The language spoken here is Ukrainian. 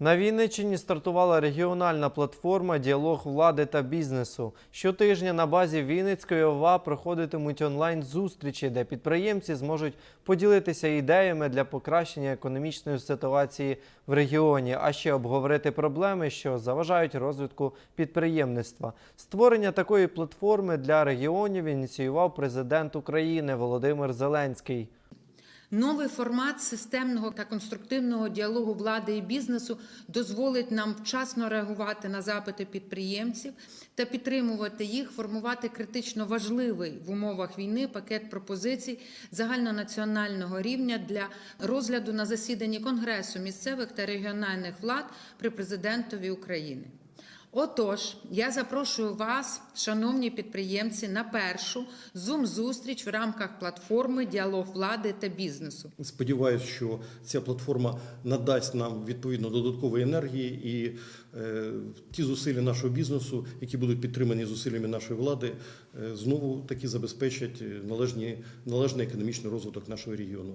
На Вінниччині стартувала регіональна платформа Діалог влади та бізнесу. Щотижня на базі Вінницької ОВА проходитимуть онлайн-зустрічі, де підприємці зможуть поділитися ідеями для покращення економічної ситуації в регіоні, а ще обговорити проблеми, що заважають розвитку підприємництва. Створення такої платформи для регіонів ініціював президент України Володимир Зеленський. Новий формат системного та конструктивного діалогу влади і бізнесу дозволить нам вчасно реагувати на запити підприємців та підтримувати їх, формувати критично важливий в умовах війни пакет пропозицій загальнонаціонального рівня для розгляду на засіданні Конгресу місцевих та регіональних влад при президентові України. Отож, я запрошую вас, шановні підприємці, на першу зум-зустріч в рамках платформи Діалог влади та бізнесу. Сподіваюсь, що ця платформа надасть нам відповідно додаткової енергії і е, ті зусилля нашого бізнесу, які будуть підтримані зусиллями нашої влади, е, знову таки забезпечать належні, належний економічний розвиток нашого регіону.